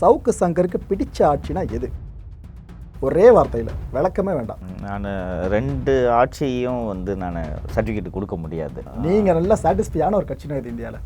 சவுக்கு சங்கருக்கு பிடிச்ச ஆட்சினா எது? ஒரே வார்த்தையில் விளக்கமே வேண்டாம். நான் ரெண்டு ஆட்சியையும் வந்து நான் சர்டிஃபிகேட் கொடுக்க முடியாது. நீங்கள் நல்லா சாட்டிஸ்ஃபையான ஒரு கட்சினா இது இந்தியாவில்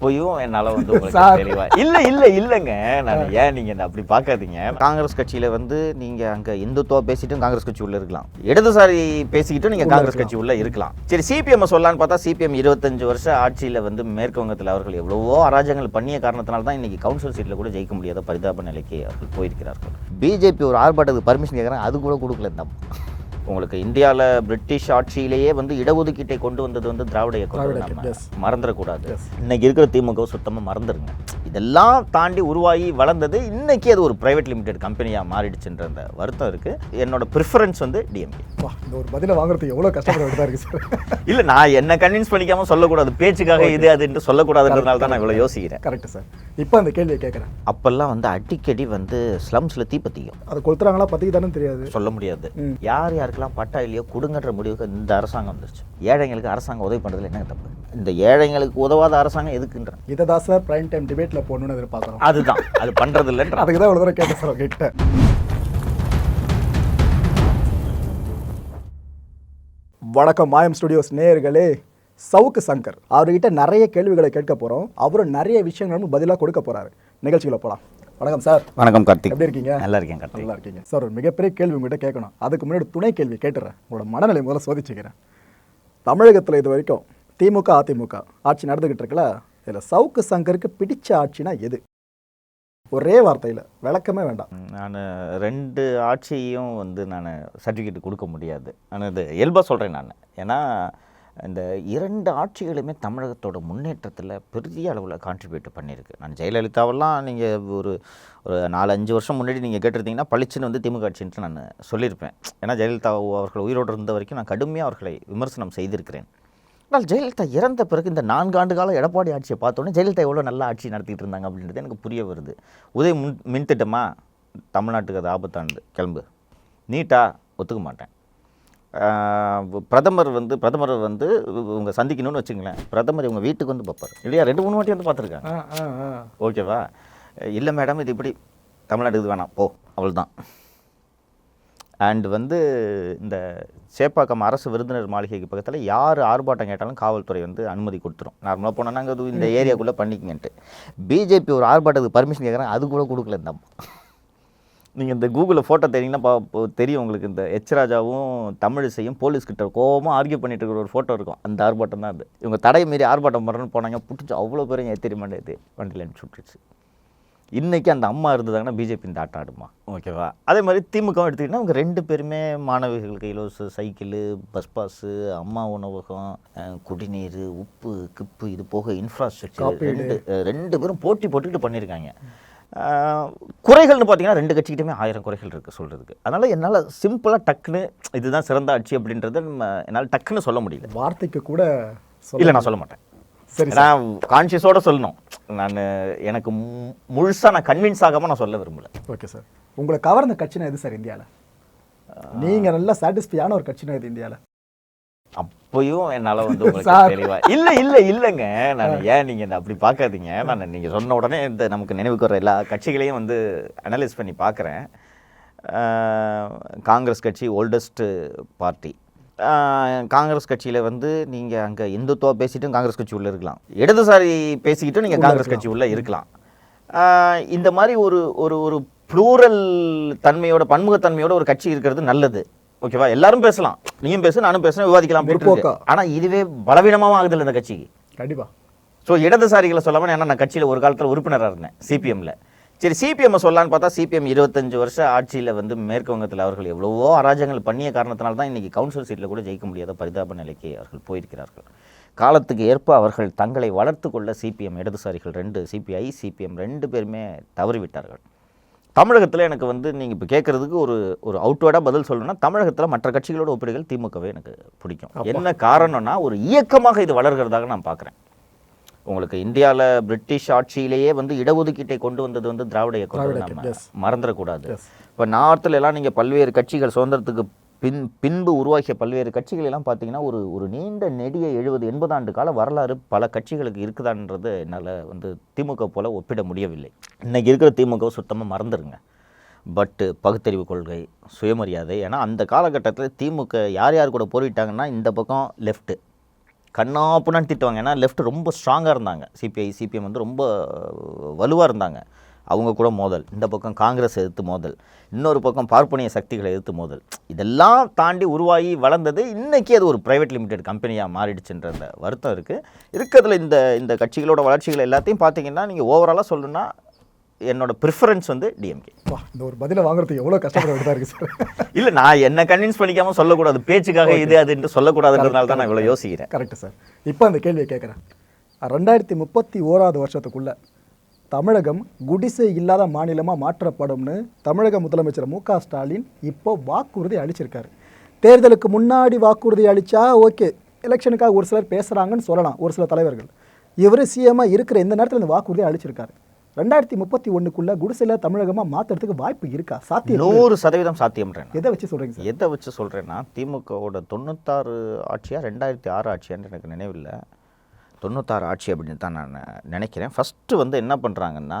அப்பயும் என்னால வந்து உங்களுக்கு. தெளிவா இல்ல இல்ல இல்லங்க நான் ஏன் நீங்க என்ன அப்படி பார்க்காதீங்க காங்கிரஸ் கட்சியில வந்து நீங்க அங்க இந்துத்துவா பேசிட்டும் காங்கிரஸ் கட்சி உள்ள இருக்கலாம் இடதுசாரி பேசிக்கிட்டும் நீங்க உள்ள காங்கிரஸ். கட்சி உள்ள இருக்கலாம் சரி சிபிஎம் சொல்லலாம்னு பார்த்தா சிபிஎம் இருபத்தஞ்சு வருஷம் ஆட்சியில வந்து மேற்கு வங்கத்தில் அவர்கள் எவ்வளவோ அராஜகங்கள் பண்ணிய காரணத்தினால தான் இன்னைக்கு கவுன்சில் சீட்ல கூட ஜெயிக்க முடியாத பரிதாப நிலைக்கு அவர்கள் போயிருக்கிறார்கள் பிஜேபி ஒரு ஆர்ப்பாட்டத்துக்கு பர்மிஷன் கேட்குறாங்க அது கூட கொடுக்கல இந்த. உங்களுக்கு இந்தியாவில் பிரிட்டிஷ் ஆட்சியிலேயே வந்து இடஒதுக்கீட்டை கொண்டு வந்தது வந்து திராவிட இயக்கம். மறந்துடக்கூடாது. இன்னைக்கு இருக்கிற திமுக சுத்தமாக மறந்துருங்க இதெல்லாம் தாண்டி உருவாகி வளர்ந்தது இன்னைக்கு அது ஒரு பிரைவேட் லிமிடெட் கம்பெனியாக மாறிடுச்சுன்ற அந்த வருத்தம் இருக்கு. என்னோட ப்ரிஃபரன்ஸ் வந்து டிஎம்கே இந்த ஒரு பதிலை வாங்குறதுக்கு எவ்வளோ கஷ்டப்பட வேண்டியதாக இருக்குது சார் இல்லை நான் என்ன கன்வின்ஸ் பண்ணிக்காம சொல்லக்கூடாது. பேச்சுக்காக இது அதுன்ட்டு சொல்லக்கூடாதுன்றதுனால தான் நான் இவ்வளோ யோசிக்கிறேன். கரெக்ட் சார் இப்போ அந்த கேள்வியை கேட்குறேன் அப்பெல்லாம் வந்து அடிக்கடி வந்து ஸ்லம்ஸில் தீப்பத்திக்கும். அது கொளுத்துறாங்களா பற்றிக்கு தானே தெரியாது. சொல்ல முடியாது. யார் யாருக்கெல்லாம் பட்டா இல்லையோ கொடுங்கன்ற முடிவுக்கு இந்த அரசாங்கம் வந்துருச்சு. ஏழைங்களுக்கு அரசாங்கம் உதவி பண்ணுறதுல என்ன தப்பு? இந்த ஏழைங்களுக்கு உதவாத அரசாங்கம் எதுக்குன்ற. இதை தான் சார் பிரைம் டைம் டிபேட்டில் போடணும்னு எதிர்பார்க்குறோம். அதுதான். அது பண்றது இல்லைன்ற அதுக்கு தான் இவ்வளோ தூரம் கேட்டேன் சார் உங்ககிட்ட. வணக்கம் மாயம் ஸ்டுடியோஸ் நேயர்களே. சவுக்கு சங்கர். அவர்கிட்ட நிறைய கேள்விகளை கேட்க போகிறோம் அவரும் நிறைய விஷயங்களும் பதிலாக கொடுக்க போகிறாரு நிகழ்ச்சிகளை போகலாம் வணக்கம் சார். வணக்கம் கார்த்திக். எப்படி இருக்கீங்க? நல்லா இருக்கேன் கார்த்திக். நல்லா இருக்கீங்க. சார் ஒரு மிகப்பெரிய கேள்வி உங்ககிட்ட கேட்கணும். அதுக்கு முன்னாடி துணை கேள்வி கேட்டுறேன். உங்களோட மனநிலை முதல்ல சோதிச்சுக்கிறேன். தமிழகத்தில் இது வரைக்கும் திமுக அதிமுக ஆட்சி நடந்துகிட்டு இருக்குல்ல? இதில் சவுக்கு சங்கருக்கு பிடிச்ச ஆட்சினா எது? ஒரே வார்த்தையில் விளக்கமே வேண்டாம். நான் ரெண்டு ஆட்சியையும் வந்து நான் சர்டிஃபிகேட் கொடுக்க முடியாது. ஆனால் இது இயல்பாக சொல்கிறேன் நான். ஏன்னா இந்த இரண்டு ஆட்சிகளுமே தமிழகத்தோட முன்னேற்றத்தில் பெரிய அளவில் கான்ட்ரிபியூட் பண்ணியிருக்கு. நான் ஜெயலலிதாவெல்லாம் நீங்கள் ஒரு ஒரு நாலு அஞ்சு வருஷம் முன்னாடி நீங்கள் கேட்டிருந்தீங்கன்னா பளிச்சுன்னு வந்து திமுக ஆட்சின்ட்டு நான் சொல்லியிருப்பேன். ஏன்னா ஜெயலலிதா அவர்கள் உயிரோடு இருந்த வரைக்கும் நான் கடுமையாக அவர்களை விமர்சனம் செய்திருக்கிறேன். ஆனால் ஜெயலலிதா இறந்த பிறகு இந்த நான்கு ஆண்டு காலம் எடப்பாடி ஆட்சியை பார்த்தோன்னே ஜெயலலிதா எவ்வளோ நல்ல ஆட்சி நடத்திட்டு இருந்தாங்க அப்படின்றது எனக்கு புரிய வருது. உதய மின் மின்திட்டமா தமிழ்நாட்டுக்கு அது ஆபத்தானது. கிளம்பு. நீட்டா ஒத்துக்க மாட்டேன். பிரதமர் வந்து பிரதமர் வந்து உங்க சந்திக்கணும்னு வச்சுங்களேன் பிரதமர் இவங்க வீட்டுக்கு வந்து பார்ப்பார். இல்லையா? ரெண்டு மூணு வாட்டி வந்து பார்த்துருக்கேன் ஓகேவா? இல்லை மேடம் இது இப்படி தமிழ்நாடு இது வேணாம். போ. அவ்வளோதான் அண்ட் வந்து இந்த சேப்பாக்கம் அரசு விருந்தினர் மாளிகைக்கு பக்கத்தில் யார் ஆர்ப்பாட்டம் கேட்டாலும் காவல்துறை வந்து அனுமதி கொடுத்துரும். நார்மலாக போனால் நாங்கள் இந்த ஏரியாக்குள்ளே பண்ணிக்கங்கன்ட்டு. பிஜேபி ஒரு ஆர்ப்பாட்டத்துக்கு பர்மிஷன் கேட்குறாங்க அது கூட கொடுக்கல இந்த நீங்கள் இந்த கூகுளில் ஃபோட்டோ தெரியுங்கன்னா பா தெரியும் உங்களுக்கு இந்த எச் ராஜாவும் தமிழிசையும் போலீஸ் கிட்ட கோவமாக ஆர்கியூ பண்ணிட்டு இருக்கிற ஒரு ஃபோட்டோ இருக்கும். அந்த ஆர்ப்பாட்டம் தான் அது. இவங்க தடை மீறி ஆர்ப்பாட்டம் பண்ணுறேன்னு போனாங்க பிடிச்சி அவ்வளோ பேரும் எத்திரி மண்டே வண்டியில் அனுப்பிச்சு விட்டுருச்சு. இன்றைக்கி அந்த அம்மா இருந்ததாங்கன்னா பிஜேபி இந்த ஆட்டம் ஆடுமா? ஓகேவா. அதே மாதிரி திமுக எடுத்துக்கிட்டிங்கன்னா அவங்க ரெண்டு பேருமே மாணவிகளுக்கு இலவச சைக்கிள் பஸ் பாஸு அம்மா உணவகம் குடிநீர் உப்பு கிப்பு இது போக இன்ஃப்ராஸ்ட்ரக்சர். ரெண்டு ரெண்டு பேரும் போட்டி போட்டுக்கிட்டு பண்ணியிருக்காங்க. குறைகள்னு பார்த்தீங்கன்னா ரெண்டு கட்சிக்கிட்டுமே ஆயிரம் குறைகள் இருக்குது சொல்கிறதுக்கு அதனால் என்னால் சிம்பிளாக டக்குன்னு இதுதான் சிறந்த ஆட்சி அப்படின்றத நம்ம என்னால் டக்குன்னு சொல்ல முடியல. வார்த்தைக்கு கூட இல்லை நான் சொல்ல மாட்டேன். சரி நான் கான்ஷியஸோட சொல்லணும். நான் எனக்கு மு- முழுசா நான் கன்வின்ஸ் ஆகாம நான் சொல்ல விரும்பல. ஓகே சார் உங்களை கவர்ந்த கட்சினா எது சார் இந்தியாவில் நீங்கள் நல்லா சாட்டிஸ்ஃபையான ஒரு கட்சினா இது இந்தியாவில் அப்பயும் என்னால வந்து உங்களுக்கு. தெளிவா இல்ல இல்ல இல்லங்க. நான் ஏன் நீங்க என்ன அப்படி பார்க்காதீங்க? நான் நீங்க சொன்ன உடனே இந்த நமக்கு நினைவுக்கு வர எல்லா கட்சிகளையும் வந்து அனலைஸ் பண்ணி பார்க்குறேன். காங்கிரஸ் கட்சி ஓல்டஸ்ட் பார்ட்டி காங்கிரஸ் கட்சியில் வந்து நீங்கள் அங்கே இந்துத்துவா பேசிட்டும் காங்கிரஸ் கட்சி உள்ளே இருக்கலாம். இடதுசாரி பேசிக்கிட்டும் நீங்கள் காங்கிரஸ் கட்சி உள்ளே இருக்கலாம். இந்த மாதிரி ஒரு ஒரு ஒரு ப்ளூரல் தன்மையோட பன்முகத்தன்மையோட ஒரு கட்சி இருக்கிறது நல்லது. ஓகேவா? எல்லாரும் பேசலாம். நீயும் பேசு நானும் பேசுறேன் விவாதிக்கலாம் அப்படின்னு இருக்கு. முற்போக்கா. ஆனா இதுவே பலவீனமாகவும் ஆகுதில்ல இந்த கட்சிக்கு. கண்டிப்பாக ஸோ இடதுசாரிகளை சொல்லாமல் ஏன்னா நான் கட்சியில் ஒரு காலத்தில் உறுப்பினராக இருந்தேன் சிபிஎம்ல சரி சிபிஎம் சொல்லலான்னு பார்த்தா சிபிஎம் இருபத்தஞ்சு வருஷம் ஆட்சியில் வந்து மேற்கு வங்கத்தில் அவர்கள் எவ்வளவோ அராஜகங்கள் பண்ணிய காரணத்தினால தான் இன்னைக்கு கவுன்சில் சீட்டில் கூட ஜெயிக்க முடியாத பரிதாப நிலைக்கு அவர்கள் போயிருக்கிறார்கள். காலத்துக்கு ஏற்ப அவர்கள் தங்களை வளர்த்து கொள்ள சிபிஎம் இடதுசாரிகள் ரெண்டு சிபிஐ சிபிஎம் ரெண்டு பேருமே தவறிவிட்டார்கள். தமிழகத்தில் எனக்கு வந்து நீங்கள் இப்போ கேட்குறதுக்கு ஒரு ஒரு அவுட்வேர்டாக பதில் சொல்லணும்னா தமிழகத்தில் மற்ற கட்சிகளோட ஒப்பிடுகள் திமுகவே எனக்கு பிடிக்கும். என்ன காரணம்னா ஒரு இயக்கமாக இது வளர்கிறதாக நான் பார்க்குறேன் உங்களுக்கு இந்தியாவில் பிரிட்டிஷ் ஆட்சியிலேயே வந்து இடஒதுக்கீட்டை கொண்டு வந்தது வந்து திராவிட இயக்கம் நம்ம. மறந்துடக்கூடாது. இப்போ நார்த்தில் எல்லாம் நீங்கள் பல்வேறு கட்சிகள் சுதந்திரத்துக்கு பின் பின்பு உருவாக்கிய பல்வேறு கட்சிகள் எல்லாம் பார்த்தீங்கன்னா ஒரு ஒரு நீண்ட நெடிய எழுபது எண்பது ஆண்டு கால வரலாறு பல கட்சிகளுக்கு இருக்குதான்றது என்னால் வந்து திமுக போல ஒப்பிட முடியவில்லை இன்னைக்கு இருக்கிற திமுக சுத்தமாக மறந்துருங்க பட்டு பகுத்தறிவு கொள்கை சுயமரியாதை ஏன்னா அந்த காலகட்டத்தில் திமுக யார் யார் கூட போரிட்டாங்கன்னா இந்த பக்கம் லெஃப்ட்டு கண்ணாப்புனான்னு திட்டுவாங்க. ஏன்னா லெஃப்ட் ரொம்ப ஸ்ட்ராங்காக இருந்தாங்க. சிபிஐ சிபிஎம் வந்து ரொம்ப வலுவாக இருந்தாங்க. அவங்க கூட மோதல். இந்த பக்கம் காங்கிரஸ் எதிர்த்து மோதல். இன்னொரு பக்கம் பார்ப்பனிய சக்திகளை எதிர்த்து மோதல். இதெல்லாம் தாண்டி உருவாகி வளர்ந்தது இன்றைக்கி அது ஒரு ப்ரைவேட் லிமிடெட் கம்பெனியாக மாறிடுச்சுன்ற அந்த வருத்தம் இருக்குது இருக்கிறதுல இந்த இந்த கட்சிகளோட வளர்ச்சிகள் எல்லாத்தையும் பார்த்தீங்கன்னா நீங்கள் ஓவராலாக சொல்லணும்னா என்னோட ப்ரிஃபரன்ஸ் வந்து டிஎம்கே வா இந்த ஒரு பதிலை வாங்குறதுக்கு எவ்வளோ கஷ்டப்பட இருக்குது சார் இல்லை நான் என்ன கன்வின்ஸ் பண்ணிக்காம சொல்லக்கூடாது. பேச்சுக்காக இது அதுன்ட்டு சொல்லக்கூடாதுன்றதுனால தான் நான் இவ்வளோ யோசிக்கிறேன். கரெக்டு சார் இப்போ அந்த கேள்வியை கேட்குறேன் ரெண்டாயிரத்தி முப்பத்தி ஓராவது வருஷத்துக்குள்ள தமிழகம் குடிசை இல்லாத மாநிலமாக மாற்றப்படும்னு தமிழக முதலமைச்சர் மு க ஸ்டாலின் இப்போ வாக்குறுதி அளிச்சிருக்காரு. தேர்தலுக்கு முன்னாடி வாக்குறுதி அளிச்சா ஓகே எலெக்ஷனுக்காக ஒரு சிலர் பேசுகிறாங்கன்னு சொல்லலாம் ஒரு சில தலைவர்கள். இவர் சிஎம்மாக இருக்கிற இந்த நேரத்தில் இந்த வாக்குறுதி அளிச்சிருக்காரு. ரெண்டாயிரத்தி முப்பத்தி ஒன்றுக்குள்ள குடிசையில் தமிழகமாக மாற்றுறதுக்கு வாய்ப்பு இருக்கா? சாத்தியம் நூறு சதவீதம் சாத்தியம்ன்றேன் எதை வச்சு சொல்கிறீங்க சார்? எதை வச்சு சொல்கிறேன்னா திமுகவோட தொண்ணூத்தாறு ஆட்சியா ரெண்டாயிரத்தி ஆறு ஆட்சியான்னு எனக்கு நினைவில்லை. தொண்ணூத்தாறு ஆட்சி அப்படின்னு தான் நான் நினைக்கிறேன். ஃபஸ்ட்டு வந்து என்ன பண்ணுறாங்கன்னா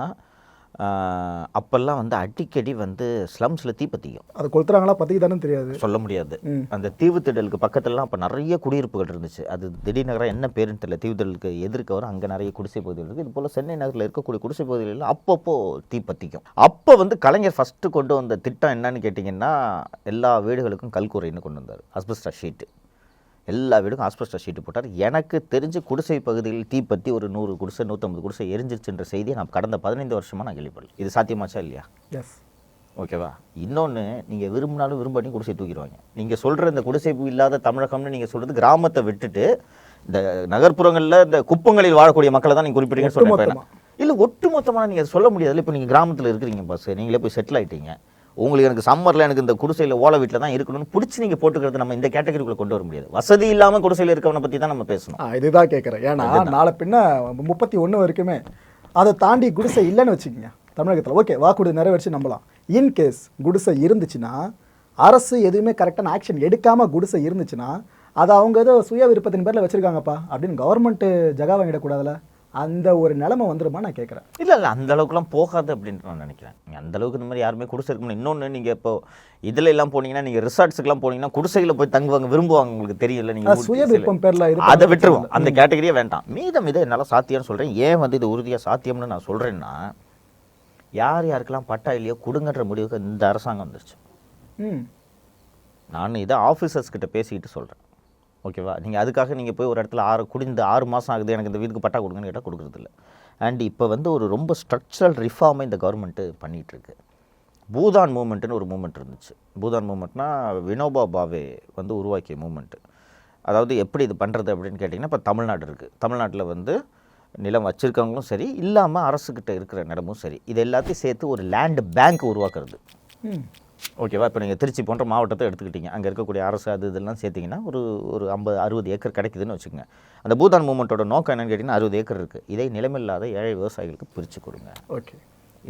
அப்போல்லாம் வந்து அடிக்கடி வந்து ஸ்லம்ஸில் தீப்பத்திக்கும் அது கொளுத்துறாங்களா? பற்றிக்கு தானே தெரியாது. சொல்ல முடியாது. அந்த தீவுத்திடலுக்கு பக்கத்துலலாம் அப்போ நிறைய குடியிருப்புகள் இருந்துச்சு. அது திடீர் நகரம் என்ன பேருன்னு தெரியல. தீவுத்திடலுக்கு எதிர்க்க வரும். அங்கே நிறைய குடிசை பகுதிகள் இருக்குது இது போல் சென்னை நகரில் இருக்கக்கூடிய குடிசை பகுதிகளில் அப்பப்போ தீப்பத்திக்கும் அப்போ வந்து கலைஞர் ஃபஸ்ட்டு கொண்டு வந்த திட்டம் என்னன்னு கேட்டிங்கன்னா எல்லா வீடுகளுக்கும் கல்கூரைன்னு கொண்டு வந்தார். அஸ்பெஸ்டா ஷீட்டு எல்லா வீடுக்கும் ஆஸ்பெஸ்டா ஷீட்டு போட்டார். எனக்கு தெரிஞ்சு குடிசை பகுதியில் தீப்பத்தி ஒரு நூறு குடிசை நூற்றம்பது குடிசை எரிஞ்சிருச்சுன்ற செய்தியை நான் கடந்த பதினைந்து வருஷமாக நான் கேள்விப்படல. இது சாத்தியமாச்சா இல்லையா? எஸ் ஓகேவா இன்னொன்று நீங்கள் விரும்பினாலும் விரும்பாட்டி குடிசை தூக்கிடுவாங்க. நீங்கள் சொல்கிற இந்த குடிசை இல்லாத தமிழகம்னு நீங்கள் சொல்கிறது கிராமத்தை விட்டுட்டு இந்த நகர்ப்புறங்களில் இந்த குப்பங்களில் வாழக்கூடிய மக்களை தான் நீங்கள் குறிப்பிட்டீங்கன்னு ஒட்டுமொத்தமா. இல்லை ஒட்டுமொத்தமாக நீங்கள் சொல்ல முடியாது. இப்போ நீங்கள் கிராமத்தில் இருக்கிறீங்க பஸ் நீங்களே போய் செட்டில் ஆயிட்டீங்க. உங்களுக்கு எனக்கு சம்மரில் எனக்கு இந்த குடிசையில் ஓலை வீட்டில் தான் இருக்கணும்னு பிடிச்சி நீங்கள் போட்டுக்கிறது நம்ம இந்த கேட்டகரிக்குள்ளே கொண்டு வர முடியாது. வசதி இல்லாமல் குடிசையில் இருக்கவனை பற்றி தான் நம்ம பேசணும். இதுதான் கேட்குறேன் ஏன்னா நாளை பின்ன முப்பத்தி ஒன்று வரைக்குமே அதை தாண்டி குடிசை இல்லைன்னு வச்சுக்கோங்க. தமிழகத்தில். ஓகே வாக்குறுதி நிறைவேற்றி நம்பலாம். இன் கேஸ் குடிசை இருந்துச்சுன்னா அரசு எதுவுமே கரெக்டான ஆக்ஷன் எடுக்காமல் குடிசை இருந்துச்சுன்னா அதை அவங்க ஏதோ சுய விருப்பத்தின் பேரில் வச்சுருக்காங்கப்பா அப்படின்னு கவர்மெண்ட்டு ஜகா வாங்கிடக்கூடாதுல. அந்த ஒரு நிலைமை வந்துருமா நான் கேட்குறேன் இல்லை இல்லை அந்த அளவுக்குலாம் போகாது அப்படின்ட்டு நான் நினைக்கிறேன். அந்த அளவுக்கு இந்த மாதிரி யாருமே குடிசை இருக்க முடியும் இன்னொன்று நீங்கள் இப்போ இதில் எல்லாம் போனீங்கன்னா நீங்கள் ரிசார்ட்ஸுக்குலாம் போனீங்கன்னா குடிசையில் போய் தங்குவாங்க விரும்புவாங்க உங்களுக்கு தெரியல நீங்கள் சுய விருப்பம் பேரில் அதை விட்டுருவோம். அந்த கேட்டகரியே வேண்டாம். மீதம் இதை என்னால் சாத்தியம்னு சொல்கிறேன் ஏன் வந்து இது உறுதியாக சாத்தியம்னு நான் சொல்கிறேன்னா யார் யாருக்கெல்லாம் பட்டா இல்லையோ கொடுங்கன்ற முடிவுக்கு இந்த அரசாங்கம் வந்துருச்சு. ம். நான் இதை ஆஃபீஸர்ஸ் கிட்ட பேசிக்கிட்டு சொல்கிறேன் ஓகேவா? நீங்கள் அதுக்காக நீங்கள் போய் ஒரு இடத்துல ஆறு குடிந்து ஆறு மாதம் ஆகுது எனக்கு இந்த வீட்டுக்கு பட்டா கொடுங்கன்னு கேட்டால் கொடுக்குறதில்ல. அண்ட் இப்போ வந்து ஒரு ரொம்ப ஸ்ட்ரக்சரல் ரிஃபார்மை இந்த கவர்மெண்ட்டு பண்ணிகிட்ருக்கு பூதான் மூமெண்ட்டுன்னு ஒரு மூமெண்ட் இருந்துச்சு. பூதான் மூமெண்ட்னா வினோபா பாவே வந்து உருவாக்கிய மூமெண்ட்டு அதாவது எப்படி இது பண்ணுறது அப்படின்னு கேட்டிங்கன்னா இப்போ தமிழ்நாடு இருக்குது தமிழ்நாட்டில் வந்து நிலம் வச்சுருக்கவங்களும் சரி இல்லாமல் அரசுக்கிட்ட இருக்கிற நிலமும் சரி. இது எல்லாத்தையும் சேர்த்து ஒரு லேண்ட் பேங்க் உருவாக்குறது. ஓகேவா? இப்போ நீங்கள் திருச்சி போன்ற மாவட்டத்தை எடுத்துக்கிட்டீங்க. அங்கே இருக்கக்கூடிய அரசு அது இதெல்லாம் சேர்த்திங்கன்னா ஒரு ஒரு ஐம்பது அறுபது ஏக்கர் கிடைக்குதுன்னு வச்சுக்கோங்க. அந்த பூதான் மூமெண்ட்டோட நோக்கம் என்னன்னு கேட்டிங்கன்னா அறுபது ஏக்கர் இருக்குது இதை நிலமில்லாத ஏழை விவசாயிகளுக்கு பிரித்து கொடுங்க. ஓகே.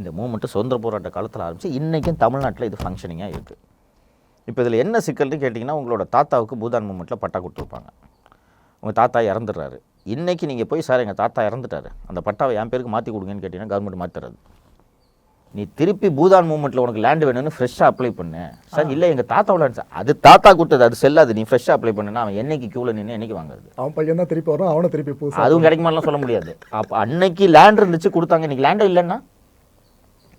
இந்த மூமெண்ட்டு சுதந்திர போராட்ட காலத்தில் ஆரம்பித்து இன்றைக்கும் தமிழ்நாட்டில் இது ஃபங்க்ஷனிங்காக இருக்குது இப்போ இதில் என்ன சிக்கல்னு கேட்டிங்கன்னா உங்களோட தாத்தாவுக்கு பூதான் மூமெண்ட்டில் பட்டா கொடுத்துருப்பாங்க. உங்கள் தாத்தா இறந்துடுறாரு. இன்றைக்கி நீங்கள் போய் சார் எங்கள் தாத்தா இறந்துட்டாரு. அந்த பட்டாவை என் பேருக்கு மாற்றி கொடுங்கன்னு கேட்டிங்கன்னா கவர்மெண்ட் மாற்றி தராது நீ திருப்பி பூதான் மூமெண்ட்டில் உனக்கு லேண்ட் வேணும்னு ஃப்ரெஷ்ஷாக அப்ளை பண்ணு. சார் இல்லை எங்கள் தாத்தாவோட சார். அது தாத்தா கொடுத்தது அது செல்லாது. நீ ஃப்ரெஷ்ஷாக அப்ளை பண்ணுன்னா அவன் என்னைக்கு க்யூவில் நின்று என்னைக்கு வாங்குறது? அவன் பையன் தான் திருப்பி வரும் அவனும் திருப்பி புதுசா அதுவும் கிடைக்குமாலாம் சொல்ல முடியாது. அப்போ அன்னைக்கு லேண்ட் இருந்துச்சு கொடுத்தாங்க. இன்னைக்கு லேண்டே இல்லைன்னா?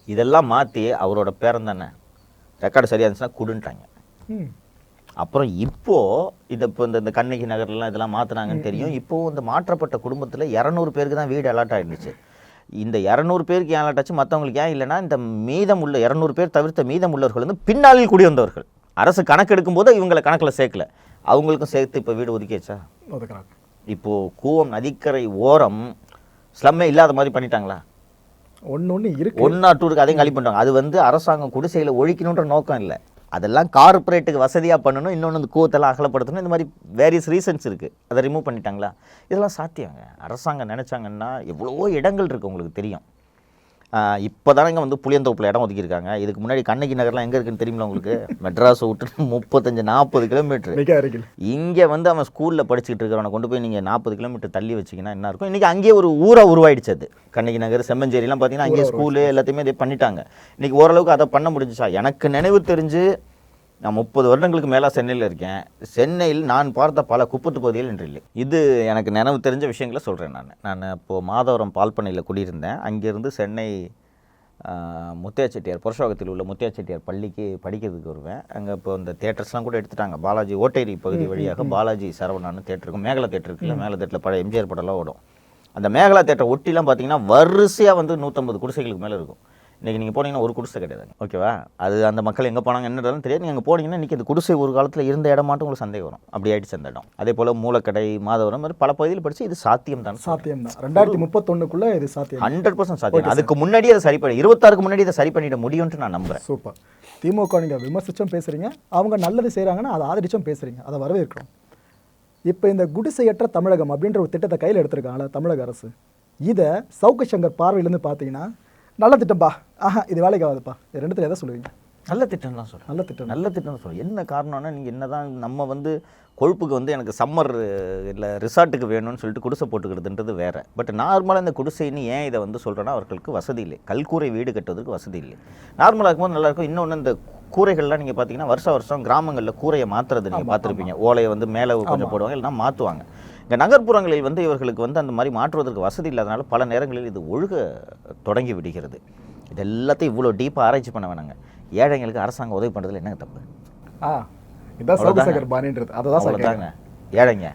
இதெல்லாம் மாற்றி அவரோட பேரன் தானே. ரெக்கார்டு சரியாக இருந்துச்சுன்னா கொடுன்ட்டாங்க. ம். அப்புறம் இப்போ இந்த இப்போ இந்த இந்த கண்ணகி நகர்லாம் இதெல்லாம் மாற்றினாங்கன்னு தெரியும். இப்போ இந்த மாற்றப்பட்ட குடும்பத்தில் இரநூறு பேருக்கு தான் வீடு அலாட் ஆயிருந்துச்சு. இந்த இரநூறு பேருக்கு ஏன் அலாட் ஆச்சு மற்றவங்களுக்கு ஏன் இல்லைன்னா இந்த மீதம் உள்ள இரநூறு பேர் தவிர்த்த மீதம் உள்ளவர்கள் வந்து பின்னாளில் குடி வந்தவர்கள் அரசு கணக்கெடுக்கும் போது இவங்களை கணக்கில் சேர்க்கல. அவங்களுக்கும் சேர்த்து இப்போ வீடு ஒதுக்கியாச்சா? ஒதுக்குறாங்க. இப்போது கூவம் நதிக்கரை ஓரம் ஸ்லம்மே இல்லாத மாதிரி பண்ணிட்டாங்களா? ஒன்று ஒன்று இருக்கு. ஒன் ஆர் டூருக்கு அதையும் காலி பண்ணுறாங்க அது வந்து அரசாங்கம் குடிசையில் ஒழிக்கணுன்ற நோக்கம் இல்லை. அதெல்லாம் கார்ப்பரேட்டுக்கு வசதியாக பண்ணணும். இன்னொன்று இந்த கூவத்தெல்லாம் அகலப்படுத்தணும். இந்த மாதிரி வேரியஸ் ரீசன்ஸ் இருக்குது அதை ரிமூவ் பண்ணிட்டாங்களா? இதெல்லாம் சாத்தியங்க. அரசாங்கம் நினச்சாங்கன்னா எவ்வளோ இடங்கள் இருக்குது உங்களுக்கு தெரியும். இப்போ தானங்க வந்து புளியந்தோப்பில் இடம் ஒதுக்கியிருக்காங்க. இதுக்கு முன்னாடி கண்ணகி நகர்லாம் எங்கே இருக்குன்னு தெரியுமில உங்களுக்கு? மெட்ராஸ் விட்டு முப்பத்தஞ்சு நாற்பது கிலோமீட்டர் இங்கே வந்து அவன் ஸ்கூலில் படிச்சுக்கிட்டு இருக்கிறவனை கொண்டு போய் நீங்கள் நாற்பது கிலோமீட்டர் தள்ளி வச்சிங்கன்னா என்ன இருக்கும்? இன்றைக்கி அங்கேயே ஒரு ஊராக உருவாயிடுச்சு அது. கண்ணகி நகர் செம்மஞ்சேரிலாம் பார்த்தீங்கன்னா அங்கேயே ஸ்கூலு எல்லாத்தையுமே இதே பண்ணிட்டாங்க. இன்றைக்கி ஓரளவுக்கு அதை பண்ண முடிஞ்சுச்சா? எனக்கு நினைவு தெரிஞ்சு நான் முப்பது வருடங்களுக்கு மேலே சென்னையில் இருக்கேன். சென்னையில் நான் பார்த்த பல குப்பத்து பகுதிகள் இன்று இல்லை. இது எனக்கு நினைவு தெரிஞ்ச விஷயங்களை சொல்கிறேன் நான். நான் இப்போது மாதவரம் பால்பண்ணையில் குடியிருந்தேன். அங்கேருந்து சென்னை முத்தையா செட்டியார் புருஷோகத்தில் உள்ள முத்தையா செட்டியார் பள்ளிக்கு படிக்கிறதுக்கு வருவேன். அங்கே இப்போ இந்த தேட்டர்ஸ்லாம் கூட எடுத்துட்டாங்க. பாலாஜி ஓட்டேரி பகுதி வழியாக பாலாஜி சரவணான்னு தேட்டருக்கும் மேகலா தேட்டர் இருக்குல்ல மேகலா தேட்டரில் பழைய எம்ஜிஆர் படம்லாம் ஓடும். அந்த மேகலா தேட்டர் ஒட்டிலாம் பார்த்தீங்கன்னா வரிசையாக வந்து நூற்றம்பது குடிசைகளுக்கு மேலே இருக்கும். இன்றைக்கி நீங்கள் போனீங்கன்னா ஒரு குடிசை கிடையாது ஓகேவா? அது அந்த மக்கள் எங்கே போனாங்க என்னன்னு தெரியாது. நீங்கள் போனீங்கன்னா இன்றைக்கி அந்த குடிசை ஒரு காலத்தில் இருந்த இடம் மட்டும் உங்களுக்கு சந்தேகம் வரும். அப்படி ஆயிடுச்சு அந்த இடம். அதே போல் மூலக்கடை மாதவரம் மாதிரி பல பகுதியில் படித்து இது சாத்தியம் தான். சாத்தியம் தான். ரெண்டாயிரத்தி முப்பத்தொன்னுக்குள்ள இது சாத்தியம். ஹண்ட்ரட் பர்சன்ட் சாத்தியம். அதுக்கு முன்னாடியே அதை சரி பண்ணி இருபத்தாறுக்கு முன்னாடி இதை சரி பண்ணிட முடியும்னு நான் நம்புறேன். சூப்பர். திமுக நீங்க விமர்சிச்சும் பேசுறீங்க. அவங்க நல்லது செய்றாங்கன்னா அதை ஆதரிச்சும் பேசுறீங்க. அதை வரவேற்கிறோம். இப்போ இந்த குடிசையற்ற தமிழகம் அப்படின்ற ஒரு திட்டத்தை கையில் எடுத்திருக்காங்களா தமிழக அரசு. இதை சவுக்கு சங்கர் பார்வையிலேருந்து பார்த்தீங்கன்னா நல்ல திட்டம்பா. ஆஹா இது வேலைக்கு ஆகாதுப்பா. இது ரெண்டுத்துல எதை சொல்லுவீங்க? நல்ல திட்டம் தான் சொல்கிறேன் நல்ல திட்டம். நல்ல திட்டம் தான் சொல்கிறேன் என்ன காரணம்னா நீங்கள் என்னதான் நம்ம வந்து கொழுப்புக்கு வந்து எனக்கு சம்மர் இல்லை ரிசார்ட்டுக்கு வேணும்னு சொல்லிட்டு குடிசை போட்டுக்கிறதுன்றது வேற. பட் நார்மலாக இந்த குடிசைன்னு ஏன் இதை வந்து சொல்கிறேன்னா அவர்களுக்கு வசதி இல்லை. கல்கூரை வீடு கட்டுவதற்கு வசதி இல்லை. நார்மலாக இருக்கும்போது நல்லா இருக்கும். இன்னொன்று இந்த கூரைகள்லாம் நீங்கள் பார்த்தீங்கன்னா வருஷம் வருஷம் கிராமங்களில் கூரையை மாற்றுறது நீங்கள் பார்த்துருப்பீங்க. ஓலையை வந்து மேலே கொஞ்சம் போடுவாங்க இல்லைன்னா மாற்றுவாங்க இங்கே நகர்ப்புறங்களில் வந்து இவர்களுக்கு வந்து அந்த மாதிரி மாற்றுவதற்கு வசதி இல்லாதனால பல நேரங்களில் இது ஒழுக தொடங்கி விடுகிறது. இது எல்லாத்தையும் இவ்வளோ டீப்பாக ஆராய்ச்சி பண்ண வேணாங்க. ஏழைங்களுக்கு அரசாங்கம் உதவி பண்ணுறதுல என்னங்க தப்பு? ஆ அவ்வளோதாங்க ஏழைங்க.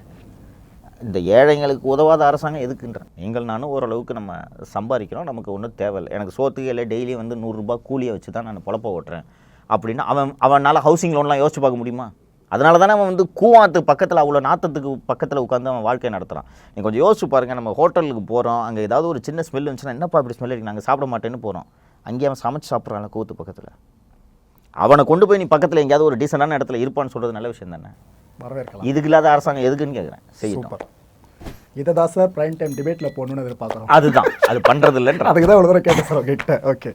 இந்த ஏழைங்களுக்கு உதவாத அரசாங்கம் எதுக்குன்றேன் நீங்கள் நானும் ஓரளவுக்கு நம்ம சம்பாதிக்கிறோம். நமக்கு ஒன்றும் தேவையில்லை. எனக்கு சோத்துக்கு இல்லை டெய்லி வந்து நூறுரூபா கூலியை வச்சு தான் நான் பொழப்ப ஓட்டுறேன். அப்படின்னா அவன் அவனால் ஹவுசிங் லோன்லாம் யோசிச்சு பார்க்க முடியுமா? அதனால தானே அவன் வந்து கூவாத்து பக்கத்தில் அவ்வளோ நாத்தத்துக்கு பக்கத்தில் உட்காந்து அவன் வாழ்க்கை நடத்துகிறான் நீங்கள் கொஞ்சம் யோசிச்சு பாருங்கள் நம்ம ஹோட்டலுக்கு போகிறோம் அங்கே ஏதாவது ஒரு சின்ன ஸ்மெல் இருந்துச்சுன்னா என்னப்பா இப்படி ஸ்மெல் இருக்கு? நாங்கள் சாப்பிட மாட்டேன்னு போகிறோம் அங்கேயே அவன் சமைச்சு சாப்பிட்றான்ல கூத்து பக்கத்தில். அவனை கொண்டு போய் நீ பக்கத்தில் எங்கேயாவது ஒரு டீசெண்டான இடத்துல இருப்பான்னு சொல்கிறது நல்ல விஷயம் தானே? வரவேற்கலாம். இதுக்கு இல்லாத அரசாங்கம் எதுக்குன்னு கேட்குறேன் சூப்பர். இதை தான் சார் பிரைம் டைம் டிபேட்டில் போகணுன்னு எதிர்பார்க்குறோம். அதுதான். அது பண்ணுறது இல்லைன்ற அதுக்கு தான் இவ்வளோ தூரம் கேட்டேன் சார் உங்ககிட்ட. ஓகே